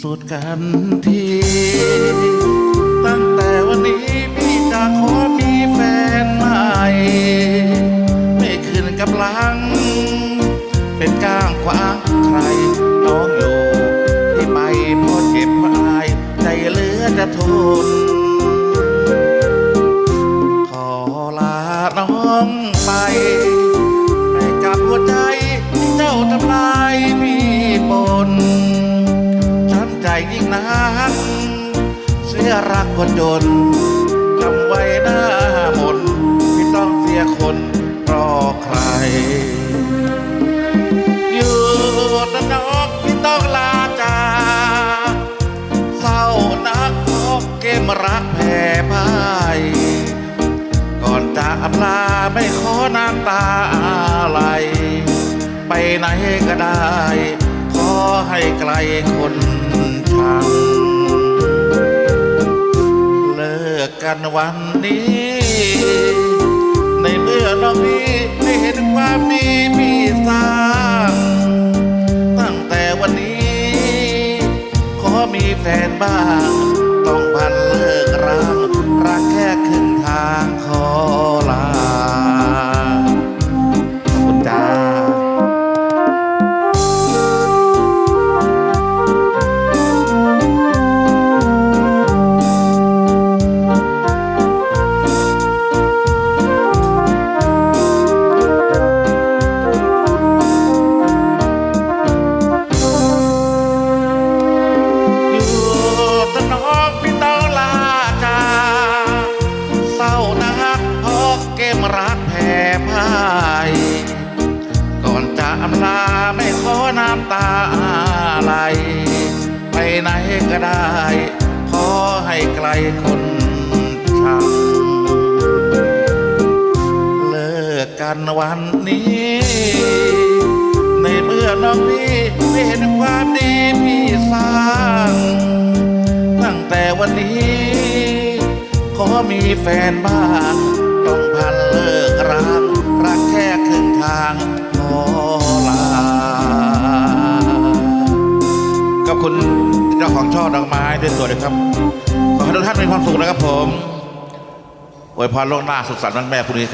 สุดกันที ตั้งแต่วันนี้พี่จะขอมีแฟนใหม่ ไม่คืนกับลัง เป็นก้างขวางใครน้องอยู่ที่ไปพอเก็บพอาย ใจเหลือจะทน ขอลาน้องไป ใจยิ่งนักเสียรักคนจนจำไว้หน้ามนต์ไม่ต้องเสียคนรอใคร อยู่ตะนอกที่ต้องลาจาเศร้านักพราะเกมรักแพ้พ่ายก่อนจะอำลาไม่ขอน้ำตาอะไร ไปไหนก็ได้ ขอให้ไกลคน ชังเลิกกันวันนี้ ในเมื่อน้องพี่ไม่เห็นความดีพี่สร้างตั้งแต่วันนี้ ขอมีแฟนบ้าง พ้พ่ายก่อนจะอำลาไม่ขอน้ำตาไหลไปไหนก็ได้ ขอให้ไกลคนชังเลิกกันวันนี้ ในเมื่อน้องนี้ไม่เห็นความดีพี่สร้าง ตั้งแต่วันนี้ ขอมีแฟนบ้าง ดอกไม้ด้วยตัวเลยครับ ขอให้ทุกท่านมีความสุขนะครับผมอวยพรล่วงหน้าสุขสันต์วันแม่พรุ่งนี้ครับ